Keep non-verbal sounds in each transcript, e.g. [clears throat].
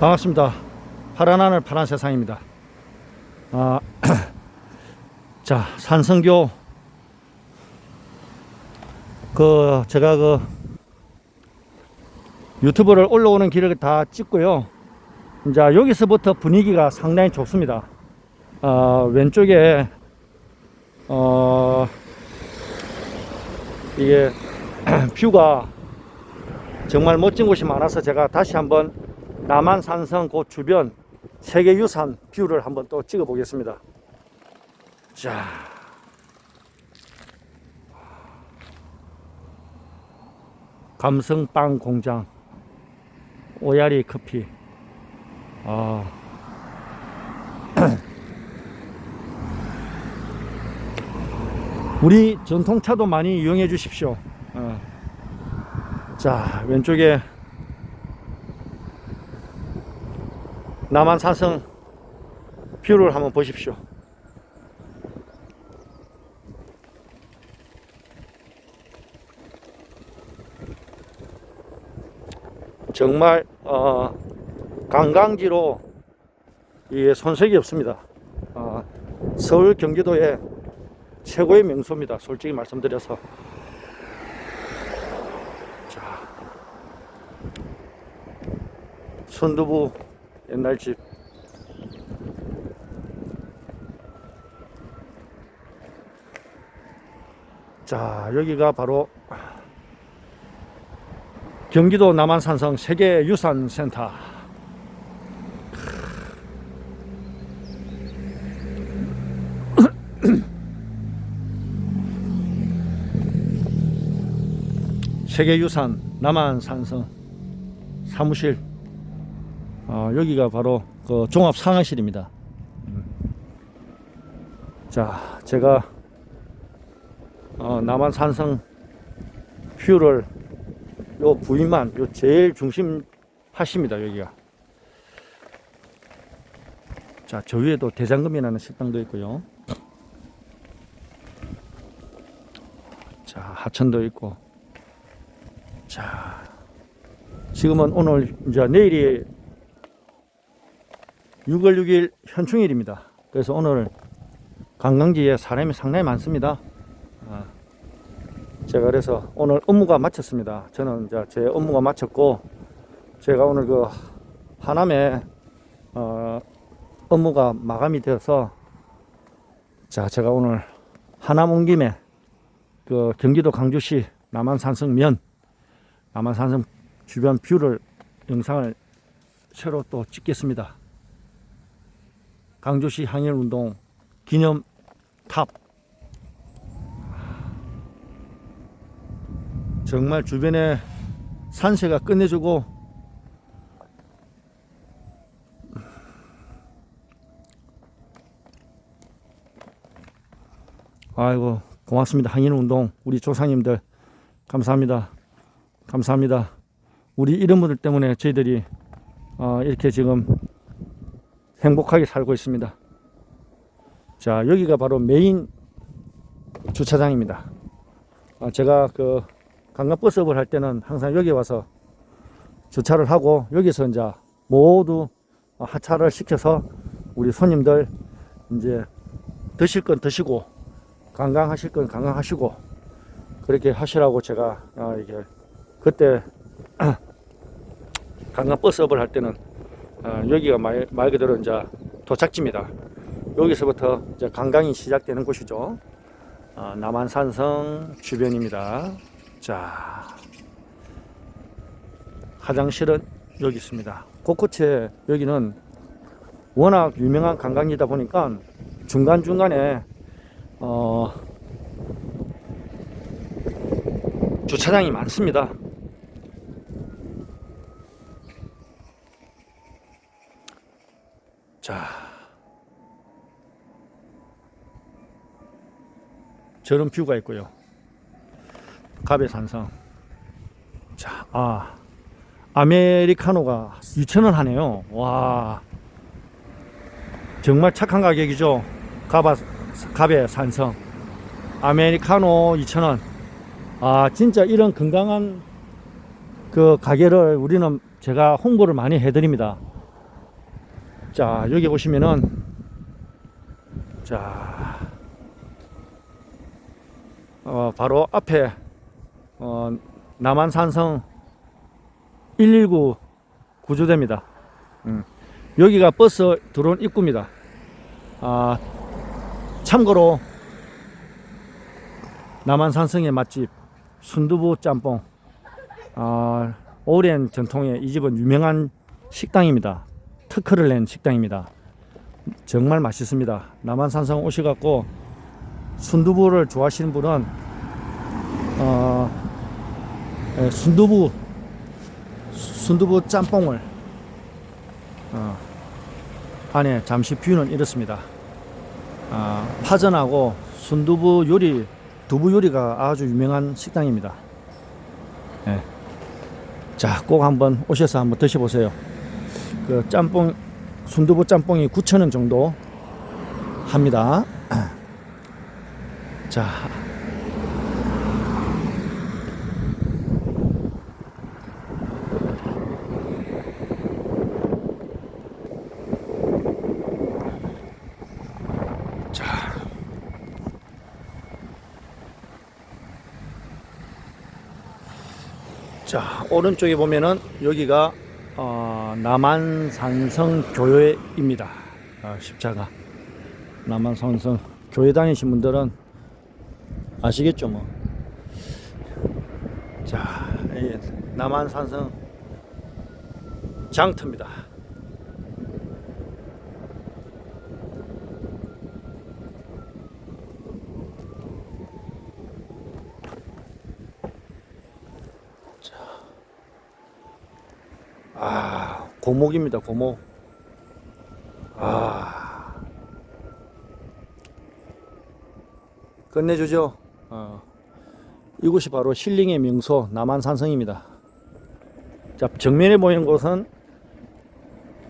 반갑습니다. 파란 하늘 파란 세상입니다. 아, [clears throat] 자 산성교 그 제가 그 유튜브를 올라오는 길을 다 찍고요. 이제 여기서부터 분위기가 상당히 좋습니다. 어, 왼쪽에 어 이게 [clears throat] 뷰가 정말 멋진 곳이 많아서 제가 다시 한번 남한 산성 그 주변 세계유산 뷰를 한번 또 찍어 보겠습니다. 자. 감성빵 공장 오야리 커피 아. [clears throat] 우리 전통차도 많이 이용해 주십시오. 어. 자, 왼쪽에 남한 산성 뷰를 한번 보십시오. 정말 어, 관광지로 이 손색이 없습니다. 어, 서울 경기도의 최고의 명소입니다. 솔직히 말씀드려서. 자, 선두부 옛날 집. 자, 여기가 바로 경기도 남한산성 세계유산센터. 세계유산 남한산성 사무실. 어, 여기가 바로 그 종합상황실입니다. 음. 자, 제가 어, 남한 산성 뷰를 요 부위만 요 제일 중심 하십니다 여기가 자 저 위에도 대장금이라는 식당도 있고요 자 하천도 있고 자 지금은 오늘 이제 내일이 6월 6일 현충일입니다 그래서 오늘 관광지에 사람이 상당히 많습니다 아. 제가 그래서 오늘 업무가 마쳤습니다. 저는 이제 제 업무가 마쳤고 제가 오늘 그 하남에 어 업무가 마감이 되어서 자 제가 오늘 하남 온 김에 그 경기도 강주시 남한산성면 남한산성 주변 뷰를 영상을 새로 또 찍겠습니다. 강주시 항일운동 기념 탑. 정말 주변에 산세가 끝내주고 아이고 고맙습니다. 항인운동 우리 조상님들. 감사합니다. 감사합니다. 우리 이런 분들 때문에 저희들이 어, 이렇게 지금 행복하게 살고 있습니다. 자 여기가 바로 메인 주차장입니다. 아, 제가 그 관광버스 업을 할 때는 항상 여기 와서 주차를 하고 여기서 이제 모두 하차를 시켜서 우리 손님들 이제 드실 건 드시고 관광하실 건 관광하시고 그렇게 하시라고 제가 어, 이게 그때 [clears throat] 관광버스 업을 할 때는 어, 여기가 말, 말 그대로 이제 도착지입니다. 여기서부터 이제 관광이 시작되는 곳이죠. 어, 남한산성 주변입니다. 자, 화장실은 여기 있습니다. 곳곳에 여기는 워낙 유명한 관광지다 보니까 중간중간에 어, 주차장이 많습니다. 자, 저런 뷰가 있고요. 갑의산성. 자, 아, 아메리카노가 2,000원 하네요. 와, 정말 착한 가격이죠. 갑아, 갑의 산성. 아메리카노 2,000원. 아, 진짜 이런 건강한 그 가게를 우리는 제가 홍보를 많이 해드립니다. 자, 여기 보시면은, 자, 어, 바로 앞에, 어, 남한산성 119 구조대입니다. 음. 여기가 버스 들어온 입구입니다. 아, 참고로, 남한산성의 맛집, 순두부 짬뽕. 아, 오랜 전통의 이 집은 유명한 식당입니다. 특허를 낸 식당입니다. 정말 맛있습니다. 남한산성 오셔갖고 순두부를 좋아하시는 분은 어, 예, 순두부 순두부 짬뽕을 어, 안에 잠시 뷰는 이렇습니다. 아, 파전하고 순두부 요리 두부 요리가 아주 유명한 식당입니다. 예. 자, 꼭 한번 오셔서 한번 드셔보세요. 그 짬뽕 순두부 짬뽕이 9,000원 정도 합니다. [clears throat] 자. 자. 자, 오른쪽에 보면은 여기가 어, 남한산성 교회입니다. 아, 십자가. 남한산성 교회 다니신 분들은 아시겠죠, 뭐. 자, 이 남한산성 장터입니다. 아, 고목입니다, 고목. 아. 끝내주죠. 어. 이곳이 바로 힐링의 명소 남한산성입니다. 자, 정면에 보이는 곳은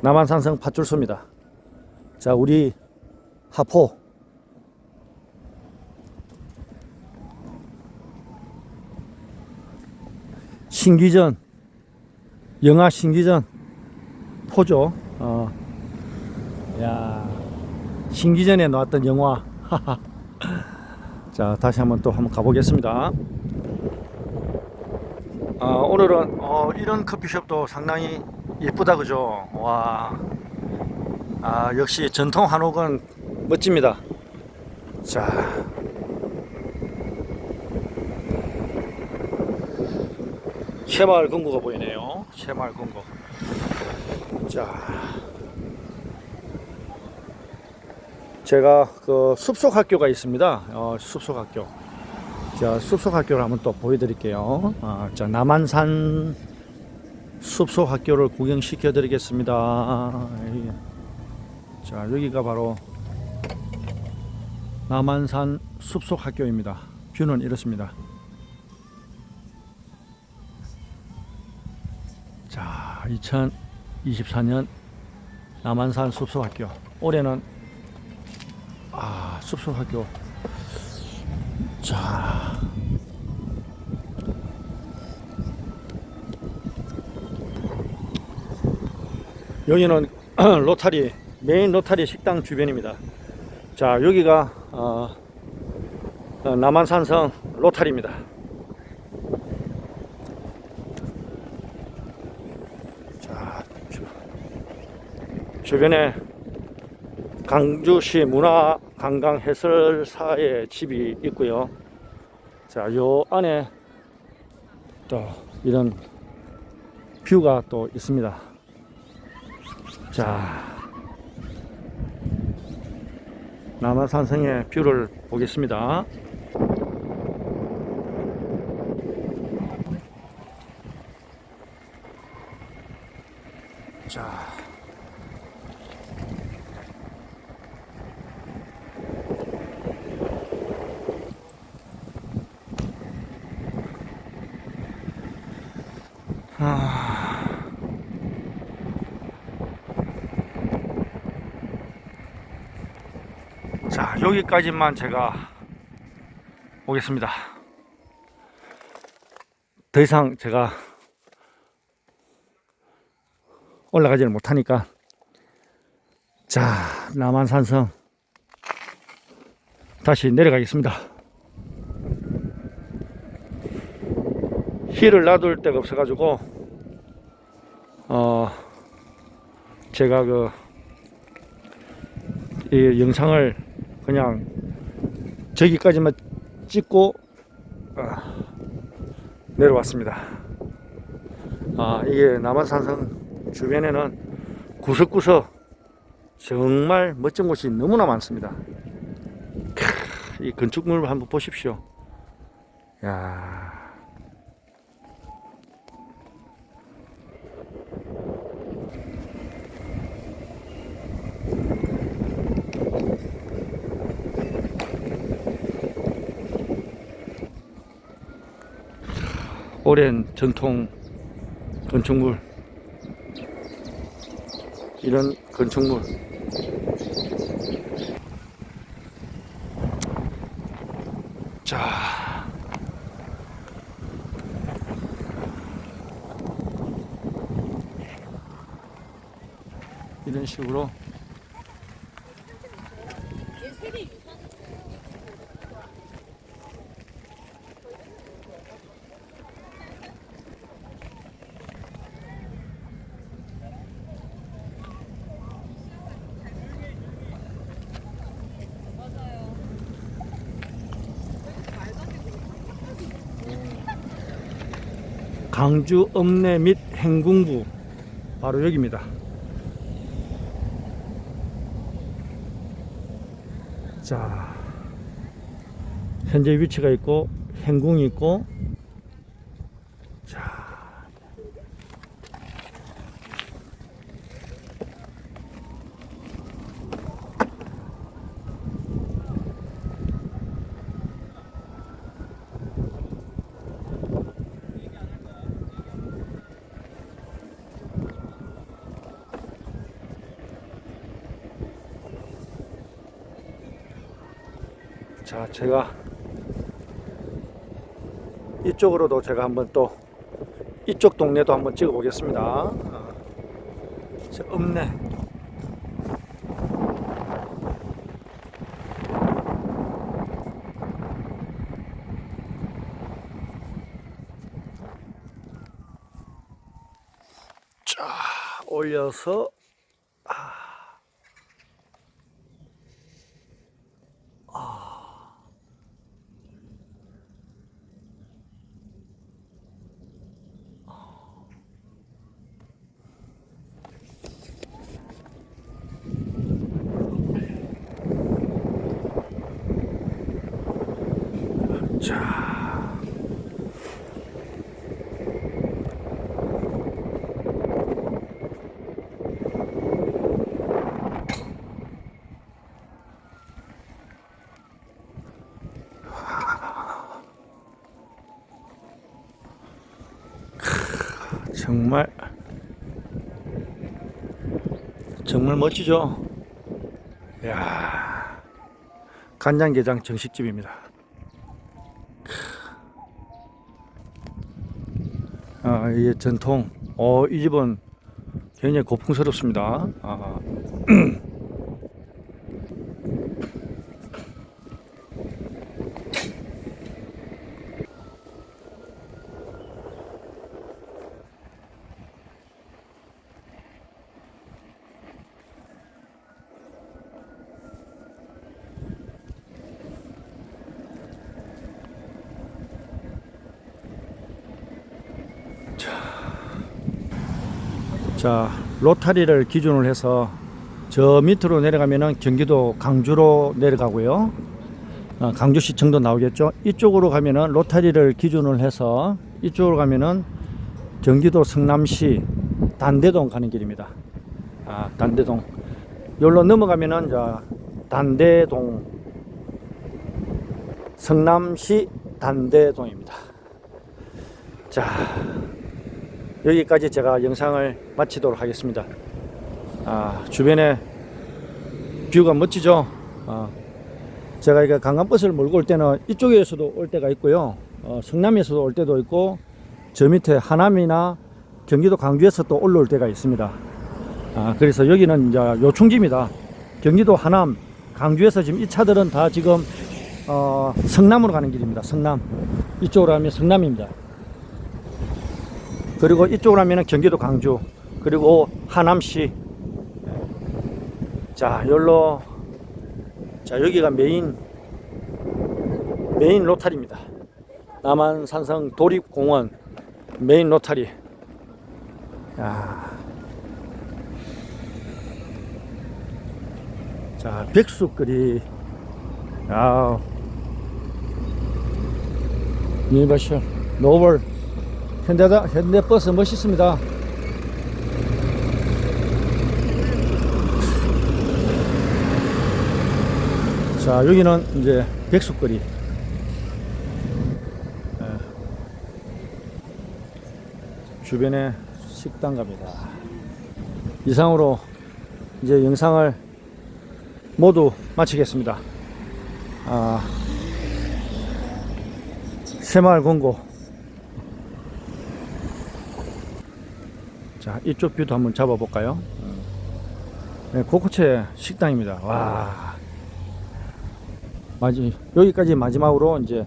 남한산성 파출소입니다. 자, 우리 하포. 신기전 영화 신기전 포죠. 어. 야, 신기전에 나왔던 영화. [laughs] 자, 다시 한번 또 한번 가보겠습니다. 아, 오늘은 어, 이런 커피숍도 상당히 예쁘다 그죠? 와, 아 역시 전통 한옥은 멋집니다. 자, 새마을 금고가 보이네요. 새마을 금고. 자, 제가 그 숲속 학교가 있습니다. 어, 숲속 학교. 자, 숲속 학교를 한번 또 보여드릴게요. 아, 자, 남한산 숲속 학교를 구경시켜 드리겠습니다. 자, 여기가 바로 남한산 숲속 학교입니다. 뷰는 이렇습니다. 자, 2024년 남한산 숲속학교. 올해는 아, 숲속학교. 자. 여기는 [clears throat] 로타리 메인 로타리 식당 주변입니다. 자, 여기가 어, 어, 남한산성 로타리입니다. 자, 주, 주변에 강주시 문화관광해설사의 집이 있고요. 자, 요 안에 또 이런 뷰가 또 있습니다. 자, 남한산성의 뷰를 보겠습니다. 자. 자, 여기까지만 제가 오겠습니다. 더 이상 제가 올라가지를 못하니까 자, 남한산성 다시 내려가겠습니다. 힐을 놔둘 데가 없어가지고 어 제가 그 이 영상을 그냥 저기까지만 찍고 아, 내려왔습니다. 아 이게 남한산성 주변에는 구석구석 정말 멋진 곳이 너무나 많습니다. 크, 이 건축물 한번 보십시오. 야. 오랜 전통 건축물 이런 건축물. 자 이런 식으로 강주 읍내 및 행궁부 바로 여기입니다. 자, 현재 위치가 있고 행궁이 있고 자. 자, 제가 이쪽으로도 제가 한번 또 이쪽 동네도 한번 찍어 보겠습니다. 어, 저 읍내. 자, 올려서 자. 크, 정말 정말 멋지죠? 야 간장게장 정식집입니다. 아, 이게 전통. 어, 이 집은 굉장히 고풍스럽습니다. 아. [clears throat] 자, 로타리를 기준으로 해서 저 밑으로 내려가면은 경기도 강주로 내려가고요. 어, 강주시청도 나오겠죠. 이쪽으로 가면은 로타리를 기준으로 해서 이쪽으로 가면은 경기도 성남시 단대동 가는 길입니다. 아, 단대동. 여기로 넘어가면은 자, 단대동 성남시 단대동입니다. 자, 여기까지 제가 영상을 마치도록 하겠습니다. 아, 주변에 뷰가 멋지죠? 아, 제가 이거 관광버스를 몰고 올 때는 이쪽에서도 올 때가 있고요. 어, 성남에서도 올 때도 있고, 저 밑에 하남이나 경기도 광주에서 또 올라올 때가 있습니다. 아, 그래서 여기는 이제 요충지입니다. 경기도 하남, 강주에서 지금 이 차들은 다 지금 어, 성남으로 가는 길입니다. 성남. 이쪽으로 하면 성남입니다. 그리고 이쪽으로 하면 경기도 강주, 그리고 하남시. 자, 열로 자, 여기가 메인 메인 로타리입니다. 남한 산성 도립공원 메인 로타리. 야. 자, 백숙거리. 야. 유니버셜 노벌 현대다 현대버스 멋있습니다. 자, 여기는 이제 백숙거리. 예. 주변에 식당 갑니다. 이상으로 이제 영상을 모두 마치겠습니다. 아, 새마을 공고. 자, 이쪽 뷰도 한번 잡아볼까요? 네, 고코체 식당입니다. 와. 마지, 여기까지 마지막으로 이제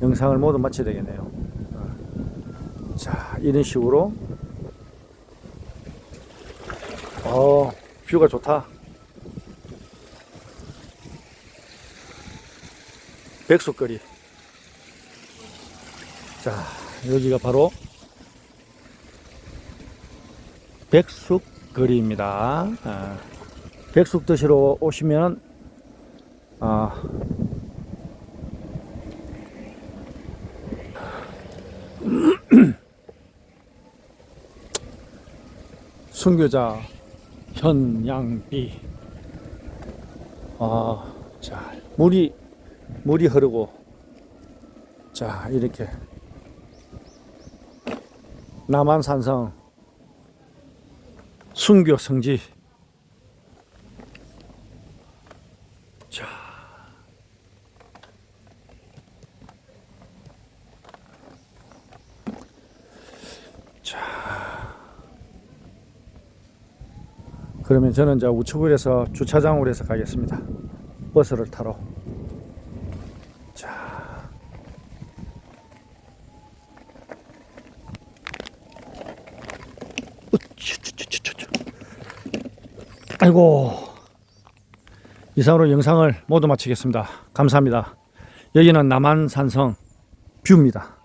영상을 모두 마쳐야 되겠네요. 자, 이런 식으로. 어, 뷰가 좋다. 백숙거리. 자, 여기가 바로 백숙 거리입니다. 아, 백숙 드시러 오시면 아, [clears throat] 순교자 현양비. 아, 자, 물이 물이 흐르고 자 이렇게 남한산성 순교 성지 자 자. 그러면 저는 저 우측을 해서 주차장으로 해서 가겠습니다. 버스를 타러. 아이고. 이상으로 영상을 모두 마치겠습니다. 감사합니다. 여기는 남한산성 뷰입니다.